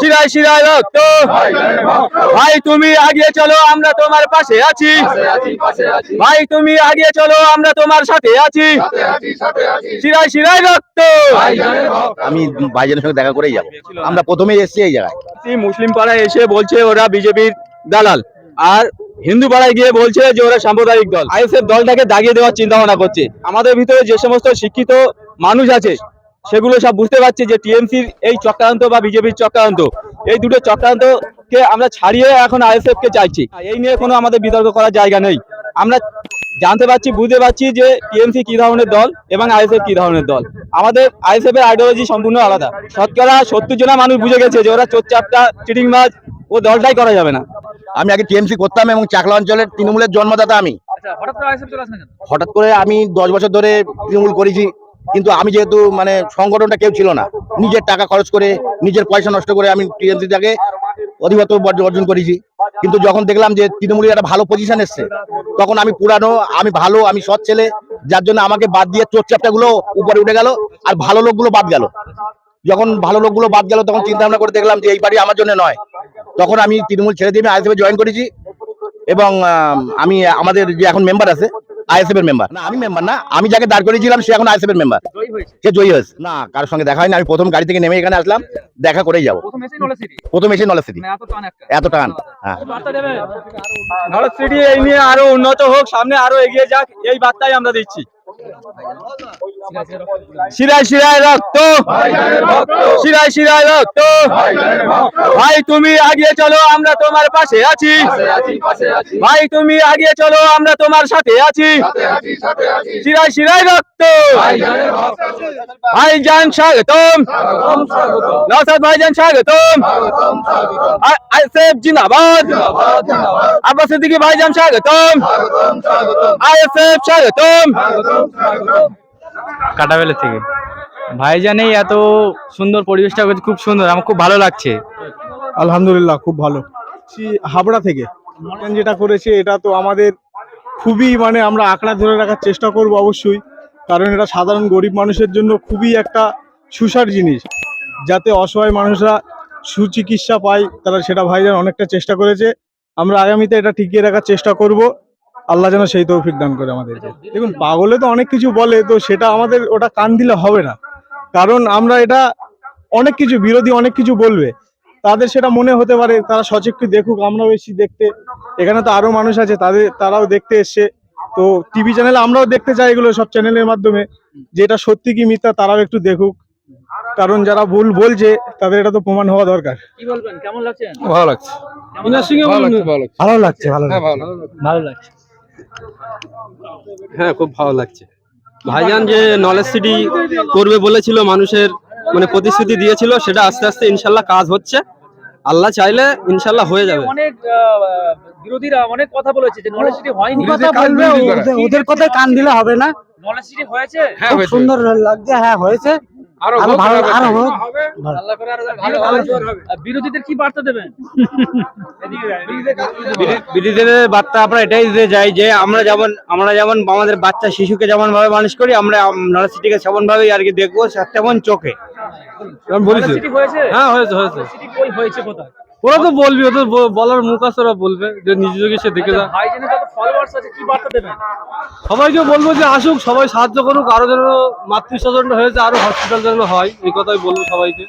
শিরায় শিরায় রক্ত ভাই তুমি আগিয়ে চলো আমরা তোমার পাশে আছি। ভাই তুমি আগিয়ে চলো আমরা তোমার সাথে আছি। শিরায় শিরায় রক্ত আমি ভাইজানের সঙ্গে দেখা করেই যাব। আমরা প্রথমে এসেছি এই জায়গায়। মুসলিম পাড়ায় এসে বলছে ওরা বিজেপির দালাল। আর হিন্দু পাড়ায় গিয়ে বলছে যে ওরা সাম্প্রদায়িক দল। আইএসএফ দলটাকে দাগিয়ে দেওয়ার চিন্তা ভাবনা করছে। আমাদের ভিতরে যে সমস্ত শিক্ষিত মানুষ আছে সেগুলো সব বুঝতে পারছে যে টিএমসির এই চক্রান্ত বা বিজেপির চক্রান্ত। এই দুটো চক্রান্তকে আমরা ছাড়িয়ে এখন আইএসএফ কে চাইছি। এই নিয়ে কোনো আমাদের বিতর্ক করার জায়গা নেই। আমরা জানতে পারছি বুঝতে পারছি যে টিএমসি কি ধরনের দল এবং আইএসএফ কি ধরনের দল। আমাদের আইএসএফ এর আইডিওলজি সম্পূর্ণ আলাদা। শতকরা সত্তর জনা মানুষ বুঝে গেছে যে ওরা চোরচাপটা চিটিং মাছ ও দলটাই করা যাবে না। আমি আগে টিএমসি করতাম এবং চাকলা অঞ্চলের তৃণমূলের জন্মদাতা আমি। হঠাৎ করে আমি দশ বছর ধরে তৃণমূল করেছি। কিন্তু আমি যেহেতু মানে সংগঠনটা কেউ ছিল না, নিজের টাকা খরচ করে, নিজের পয়সা নষ্ট করে আমি টিএমসিটাকে অধিগত অর্জন করেছি। কিন্তু যখন দেখলাম যে তৃণমূলের একটা ভালো পজিশন এসছে, তখন আমি পুরানো, আমি ভালো, আমি সৎ ছেলে, যার জন্য আমাকে বাদ দিয়ে চোরচাপটা গুলো উপরে উঠে গেল আর ভালো লোকগুলো বাদ গেল। যখন ভালো লোকগুলো বাদ গেল, তখন চিন্তা ভাবনা করে দেখলাম যে এই বাড়ি আমার জন্য নয়। তখন আমি তৃণমূল ছেড়ে দিয়ে আমি আইএসএফে জয়েন করেছি এবং আমি আমাদের যে এখন মেম্বার আছে আইএসএফ এর মেম্বার না আমি মেম্বার না। আমি যাকে দাঁড় করিয়েছিলাম সে এখন আইএসএফ এর মেম্বার সে জয়ী হয়েছে। না কারোর সঙ্গে দেখা হয়নি। আমি প্রথম গাড়ি থেকে নেমে এখানে আসলাম। দেখা করেই যাব। প্রথম এসে নলেজ সিটি এত টান হ্যাঁ। নর্থ সিটি এই নিয়ে আরও উন্নত হোক সামনে আরও এগিয়ে যাক এই বার্তাই আমরা দিচ্ছি। শিরায় শিরায় রক্ত। শিরায় শিরায় রক্ত। ভাই তুমি আগিয়ে চলো আমরা তোমার পাশে আছি। ভাই তুমি আগিয়ে চলো আমরা তোমার সাথে আছি। শিরায় শিরায় রক্ত। ভাইজান স্বাগতম। নসাদ ভাইজান স্বাগতম। আইএসএফ জিন্দাবাদ। আব্বাস সিদ্দিকী ভাইজান স্বাগতম। আইএসএফ স্বাগতম। কাটাবেলা থেকে। ভাইজান এই এত সুন্দর পরিবেশটা খুব সুন্দর, আমার খুব ভালো লাগছে। আলহামদুলিল্লাহ, খুব ভালো। হাবড়া থেকে। যেটা করেছে, এটা তো আমাদের খুবই মানে আমরা আঁকড়া ধরে রাখার চেষ্টা করব অবশ্যই, কারণ এটা সাধারণ গরিব মানুষের জন্য খুবই একটা সুসার জিনিস। যাতে অসহায় মানুষরা সুচিকিৎসা পায়, তারা সেটা ভাইজান অনেকটা চেষ্টা করেছে। আমরা আগামীতে এটা টিকিয়ে রাখার চেষ্টা করব। আল্লাহ যেন সেই তৌফিক দান করে আমাদেরকে। দেখুন পাগলে তো অনেক কিছু বলে তো সেটা আমাদের ওটা কান দিলে হবে না। কারণ আমরা এটা অনেক কিছু বিরোধী অনেক কিছু বলবে। তাদের সেটা মনে হতে পারে তারা সচক্ষে দেখুক আমরাও এসেছি দেখতে। এখানে তো আরও মানুষ আছে তাদের তারাও দেখতে এসছে। তো টিভি চ্যানেলে আমরাও দেখতে চাই এগুলো সব চ্যানেলের মাধ্যমে। যে এটা সত্যি কি মিথ্যা তারাও একটু দেখুক। কারণ যারা ভুল বলছে তাদের এটা তো প্রমাণ হওয়া দরকার। কি বলবেন? কেমন লাগছে? ভালো লাগছে। ভালো লাগছে ভালো ভালো লাগছে। হ্যাঁ খুব ভালো লাগছে। ভাইজান যে নলেজ সিটি করবে বলেছিল মানুষের মানে প্রতিশ্রুতি দিয়েছিল সেটা আস্তে আস্তে ইনশাল্লাহ কাজ হচ্ছে। আল্লাহ চাইলে ইনশাল্লাহ হয়ে যাবে। অনেক বিরোধীরা অনেক কথা বলেছে যে নলেজ সিটি হয়নি। কথা বলবে ওদের- কথায় কান দিলে হবে না। নলেজ সিটি হয়েছে? খুব সুন্দর লাগছে হ্যাঁ হয়েছে। আরও ভালো আরও হোক। আল্লাহ করে আরও ভালো হবে। বিরোধীদের কি বার্তা দেবেন? বিরোধীদের বার্তা আমরা এটাই দিতে চাই যে আমরা যেমন আমরা যেমন আমাদের বাচ্চা শিশুকে যেমন ভাবে মানুষ করি আমরা নারা সিটিকে সেমন ভাবে আর কি দেখব তেমন চোখে। হ্যাঁ হয়েছে হয়েছে। হয়েছে কোথায়? ওরা তো বলবি ওদের বলার মুখ আছে ওরা বলবে যে নিজে চোখে সে দেখে যা ভাইজানের যত ফলোয়ার্স আছে কি বার্তা দেবেন? সবাইকে বলব যে আসুক সবাই সাহায্য করুক আরও যেন মাতৃ স্বজনটা হয়েছে আরও হসপিটাল যেন হয় এই কথাই বলব সবাইকে।